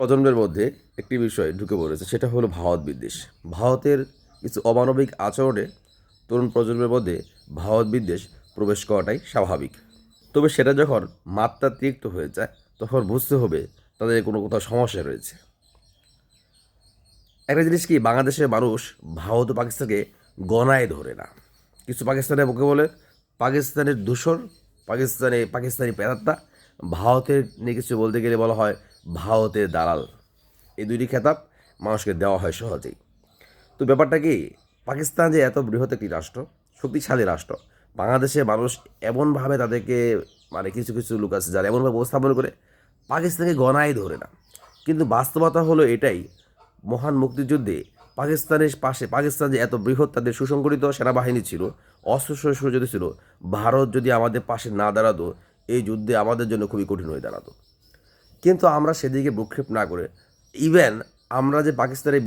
প্রজন্মের মধ্যে একটি বিষয় ঢুকে পড়েছে, সেটা হলো ভারত বিদ্বেষ। ভারতের কিছু অমানবিক আচরণে তরুণ প্রজন্মের মধ্যে ভারত বিদ্বেষ প্রবেশ করাটাই স্বাভাবিক। তবে সেটা যখন মাত্রাতিরিক্ত হয়ে যায়, তখন বুঝতে হবে তাদের কোনো কোথাও সমস্যা রয়েছে। একটা জিনিস কি, বাংলাদেশের মানুষ ভারত ও পাকিস্তানকে গণায় ধরে না। কিছু পাকিস্তানের মুখে বলে, পাকিস্তানের দূষণ, পাকিস্তানে, পাকিস্তানি প্রেতাত্মা। ভারতের নিয়ে কিছু বলতে গেলে বলা হয় ভারতের দালাল। এই দুইটি খেতাব মানুষকে দেওয়া হয় সহজেই। তো ব্যাপারটা কি, পাকিস্তান যে এত বৃহৎ একটি রাষ্ট্র, শক্তিশালী রাষ্ট্র বাংলাদেশে মানুষ এমনভাবে তাদেরকে মানে কিছু কিছু লোক আছে যারা এমনভাবে উপস্থাপন করে পাকিস্তানকে গণায় ধরে না। কিন্তু বাস্তবতা হলো এটাই, মহান মুক্তিযুদ্ধে পাকিস্তানের পাশে, পাকিস্তান যে এত বৃহৎ তাদের সুসংগঠিত সেনাবাহিনী ছিল, অস্ত্র শস্ত্র যদি ছিল, ভারত যদি আমাদের পাশে না দাঁড়াতো, এই যুদ্ধে আমাদের জন্য খুবই কঠিন হয়ে দাঁড়াতো। কিন্তু আমরা সেদিকে ভ্রুক্ষেপ না করে ইভেন আমরা যে পাকিস্তানের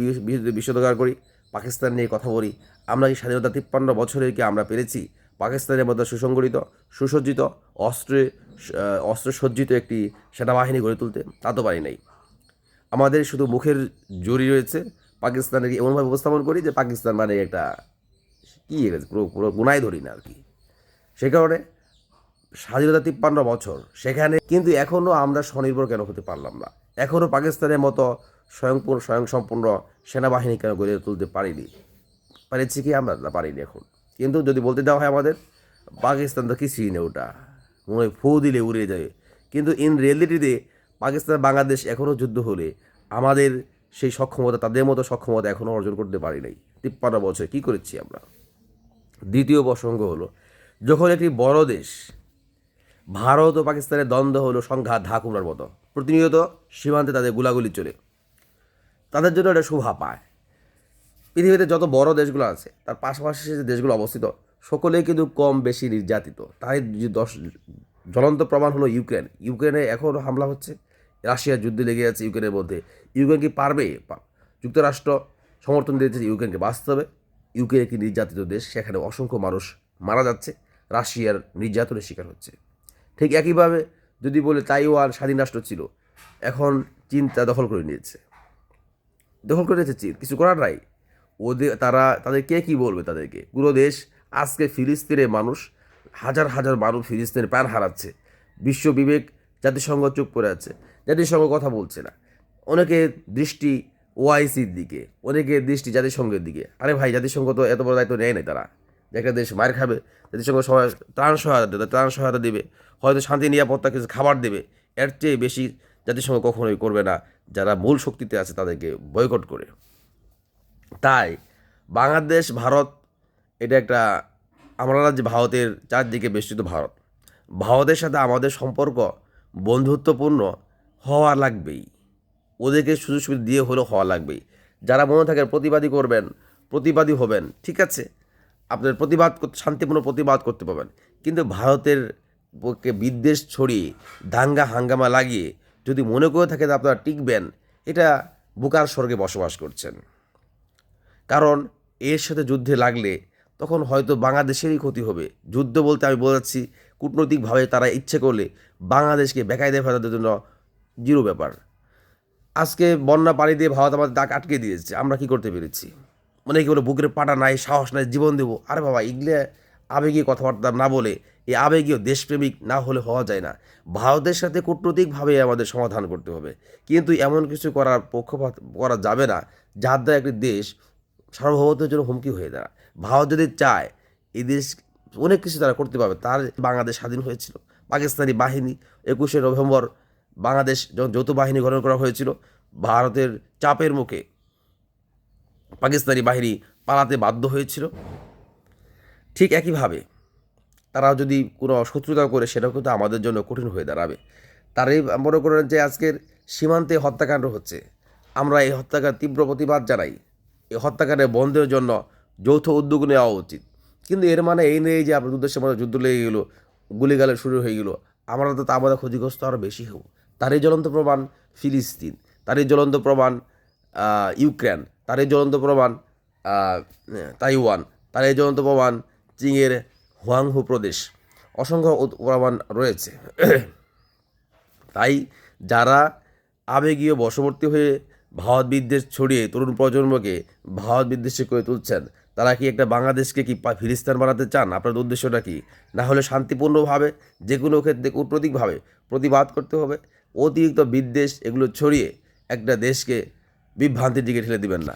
বিষোদগার করি, পাকিস্তান নিয়ে কথা বলি, আমরা কি স্বাধীনতা তিপ্পান্ন বছরে কি আমরা পেরেছি? পাকিস্তানের মধ্যে সুসংগঠিত, সুসজ্জিত, অস্ত্রে অস্ত্রসজ্জিত একটি সেনাবাহিনী গড়ে তুলতে তা তো পারি নাই। আমাদের শুধু মুখের জড়ি রয়েছে, পাকিস্তানের এমনভাবে উপস্থাপন করি যে পাকিস্তান মানে একটা কী পুরো পুরো গুনায় ধরি না আর কি। সে কারণে স্বাধীনতা তিপ্পান্ন বছর। সেখানে কিন্তু এখনও আমরা স্বনির্ভর কেন হতে পারলাম না? এখনও পাকিস্তানের মতো স্বয়ংপূর্ণ স্বয়ংসম্পূর্ণ সেনাবাহিনী কেন গড়ে তুলতে পারিনি? পারেছি কি আমরা? না, পারিনি এখন। কিন্তু যদি বলতে দেওয়া হয় আমাদের, পাকিস্তান তো কিছুই নেই ওটা। মনে ফু দিলে উড়ে যায়। কিন্তু ইন রিয়েলিটিতে পাকিস্তান, বাংলাদেশ এখনও যুদ্ধ হলে আমাদের সেই সক্ষমতা, তাদের মতো সক্ষমতা এখনও অর্জন করতে পারি নাই। তিপ্পান্ন বছর কী করেছি আমরা? দ্বিতীয় প্রসঙ্গ হলো, যখন একটি বড় দেশ ভারত ও পাকিস্তানের দ্বন্দ্ব হলো সংঘাত ঢাকুনার মতো। প্রতিনিয়ত সীমান্তে তাদের গুলাগুলি চলে। তাদের জন্য এটা শোভা পায়। পৃথিবীতে যত বড় দেশগুলো আছে, তার পাশাপাশি যে দেশগুলো অবস্থিত, সকলেই কিন্তু কম বেশি নির্যাতিত। তাই দশ জ্বলন্ত প্রমাণ হলো ইউক্রেন। ইউক্রেনে এখনও হামলা হচ্ছে। রাশিয়ার যুদ্ধ লেগে আছে ইউক্রেনের মধ্যে। ইউক্রেন কি পারবে? যুক্তরাষ্ট্র সমর্থন দিয়েছে ইউক্রেনকে বাস্তবে ইউক্রেন একটি নির্যাতিত দেশ। সেখানে অসংখ্য মানুষ মারা যাচ্ছে। রাশিয়ার নির্যাতনের শিকার হচ্ছে। ঠিক একইভাবে যদি বলে তাইওয়ান স্বাধীন রাষ্ট্র ছিল, এখন চীন তা দখল করে নিয়েছে। দখল করে নিয়েছে চীন, কিছু করার নাই। ওদের তারা, তাদের কে কী বলবে তাদেরকে? পুরো দেশ, আজকে ফিলিস্তিনের মানুষ, হাজার হাজার মানুষ ফিলিস্তিনের প্রাণ হারাচ্ছে। বিশ্ব বিবেক, জাতিসংঘ চুপ করে আছে। জাতিসংঘ কথা বলছে না। অনেকে দৃষ্টি ওআইসির দিকে, অনেকে দৃষ্টি জাতিসংঘের দিকে। আরে ভাই, জাতিসংঘ তো এত বড় দায়িত্ব নেয় নাই তারা। একটা দেশ মায়ের খাবে জাতিসংঘ সহায় ত্রাণ সহায়তা দেবে, ত্রাণ সহায়তা দেবে। হয়তো শান্তি, নিরাপত্তা কিছু খাবার দেবে। এর চেয়ে বেশি জাতিসংঘ কখনোই করবে না, যারা মূল শক্তিতে আছে তাদেরকে বয়কট করে। তাই বাংলাদেশ, ভারত, এটা একটা আমরা যে ভারতের চারদিকে বেষ্টিত ভারত, ভারতের সাথে আমাদের সম্পর্ক বন্ধুত্বপূর্ণ হওয়া লাগবেই। ওদেরকে সুযোগ সুবিধা দিয়ে হলেও হওয়া লাগবেই। যারা মনে থাকেন প্রতিবাদী করবেন, প্রতিবাদী হবেন, ঠিক আছে? আপনার প্রতিবাদ শান্তিপূর্ণ প্রতিবাদ করতে পারবেন। কিন্তু ভারতের পক্ষে বিদ্বেষ ছড়িয়ে, দাঙ্গা হাঙ্গামা লাগিয়ে যদি মনে করে থাকে যে আপনারা টিকবেন, এটা বুকার স্বর্গে বসবাস করছেন। কারণ এর সাথে যুদ্ধে লাগলে তখন হয়তো বাংলাদেশেরই ক্ষতি হবে। যুদ্ধ বলতে আমি বোঝাচ্ছি কূটনৈতিকভাবে তারা ইচ্ছে করলে বাংলাদেশকে বেকায়দে ফেলাদের জন্য জিরো ব্যাপার। আজকে বন্যা পানি দিয়ে ভারত আমাদের দাগ আটকে দিয়েছে, আমরা কি করতে পেরেছি? অনেকে বলে বুকের পাটা নাই, সাহস নাই, জীবন দেবো। আরে বাবা, এগুলো আবেগীয় কথাবার্তা না বলে এই আবেগীয় দেশপ্রেমিক না হলে হওয়া যায় না। ভারতের সাথে কূটনৈতিকভাবে আমাদের সমাধান করতে হবে। কিন্তু এমন কিছু করার পক্ষপাত করা যাবে না, যার দ্বারা একটি দেশ সার্বভৌমত্বের জন্য হুমকি হয়ে দাঁড়ায়। ভারত যদি চায়, এই দেশ অনেক কিছু তারা করতে পারবে। তার বাংলাদেশ স্বাধীন হয়েছিল। পাকিস্তানি বাহিনী একুশে নভেম্বর বাংলাদেশ যখন যৌথ বাহিনী গঠন করা হয়েছিল। ভারতের চাপের মুখে পাকিস্তানি বাহিনী পালাতে বাধ্য হয়েছিল। ঠিক একইভাবে তারা যদি কোনো শত্রুতা করে, সেটাও কিন্তু আমাদের জন্য কঠিন হয়ে দাঁড়াবে। তারাই মনে করেন যে আজকের সীমান্তে হত্যাকাণ্ড হচ্ছে। আমরা এই হত্যাকাণ্ড তীব্র প্রতিবাদ জানাই। এই হত্যাকাণ্ডের বন্ধের জন্য যৌথ উদ্যোগ নেওয়া উচিত। কিন্তু এর মানে এই নেই যে আপনার উদ্দেশ্যের মধ্যে যুদ্ধ লেগে গেলো গুলিগালে শুরু হয়ে গেলো। আমরা তো তা আমাদের ক্ষতিগ্রস্ত আরও বেশি হব। তারই জ্বলন্ত প্রমাণ ফিলিস্তিন, তারই জ্বলন্ত প্রমাণ ইউক্রেন তারই জ্বলন্ত প্রমাণ তাইওয়ান তারই জ্বলন্ত প্রমাণ চীনের হুয়াংহু প্রদেশ। অসংখ্য প্রমাণ রয়েছে। তাই যারা আবেগীয় বশবর্তী হয়ে ভারত বিদ্বেষ ছড়িয়ে তরুণ প্রজন্মকে ভারত বিদ্বেষী করে তুলছেন, তারা কি একটা বাংলাদেশকে কি ফিলিস্তিন বানাতে চান? আপনার উদ্দেশ্যটা কি? না হলে শান্তিপূর্ণভাবে যে কোনো ক্ষেত্রে কূটনৈতিকভাবে প্রতিবাদ করতে হবে। অতিরিক্ত বিদ্বেষ এগুলো ছড়িয়ে একটা দেশকে বিভ্রান্তির দিকে ঠেলে দিবেন না।